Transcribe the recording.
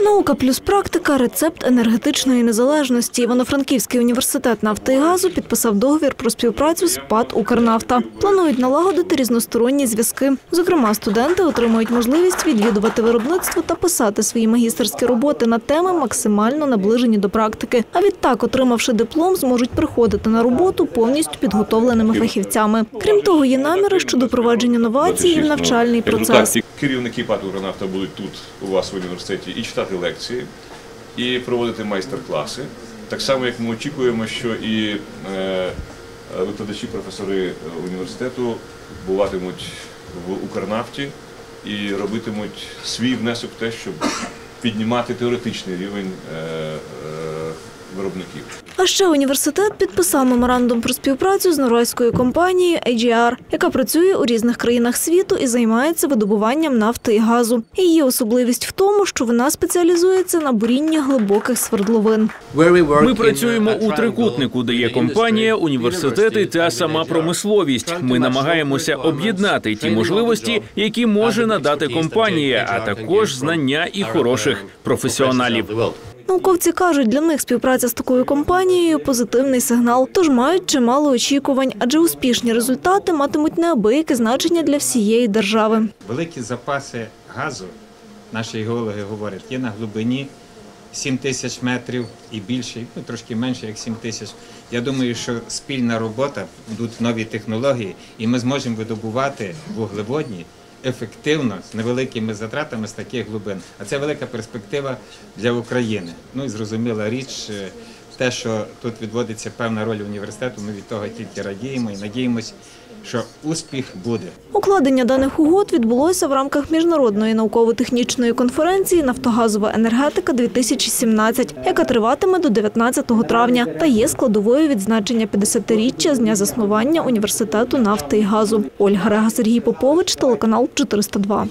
Наука плюс практика рецепт енергетичної незалежності. Івано-Франківський університет нафти і газу підписав договір про співпрацю з ПАД «Укрнафта». Планують налагодити різносторонні зв'язки. Зокрема, студенти отримують можливість відвідувати виробництво та писати свої магістерські роботи на теми максимально наближені до практики. А відтак, отримавши диплом, зможуть приходити на роботу повністю підготовленими фахівцями. Крім того, є наміри щодо провадження новацій і в навчальний процес. Керівники ПАТ «Укрнафта» будуть тут у вас в університеті і читати лекції, і проводити майстер-класи. Так само, як ми очікуємо, що і е, викладачі, професори університету буватимуть в Укрнафті і робитимуть свій внесок в те, щоб піднімати теоретичний рівень е, виробників. А ще університет підписав меморандум про співпрацю з норвезькою компанією AGR, яка працює у різних країнах світу і займається видобуванням нафти і газу. Її особливість в тому, що вона спеціалізується на бурінні глибоких свердловин. Ми працюємо у трикутнику, де є компанія, університети та сама промисловість. Ми намагаємося об'єднати ті можливості, які може надати компанія, а також знання і хороших професіоналів. Науковці кажуть, для них співпраця з такою компанією позитивний сигнал, тож мають чимало очікувань, адже успішні результати матимуть неабияке значення для всієї держави. Великі запаси газу, наші геологи говорять, є на глибині 7 тисяч метрів і більше, ну трошки менше, як 7 тисяч. Я думаю, що спільна робота, будуть нові технології, і ми зможемо видобувати вуглеводні ефективно з невеликими затратами з таких глибин. А це велика перспектива для України. Ну і зрозуміла річ. Те, що тут відводиться певна роль університету, ми від того тільки радіємо і надіємось, що успіх буде. Укладення даних угод відбулося в рамках міжнародної науково-технічної конференції Нафтогазова енергетика 2017 яка триватиме до 19 травня та є складовою відзначення 50-річчя з дня заснування університету нафти і газу. Ольга Рега, Сергій Попович, телеканал 402.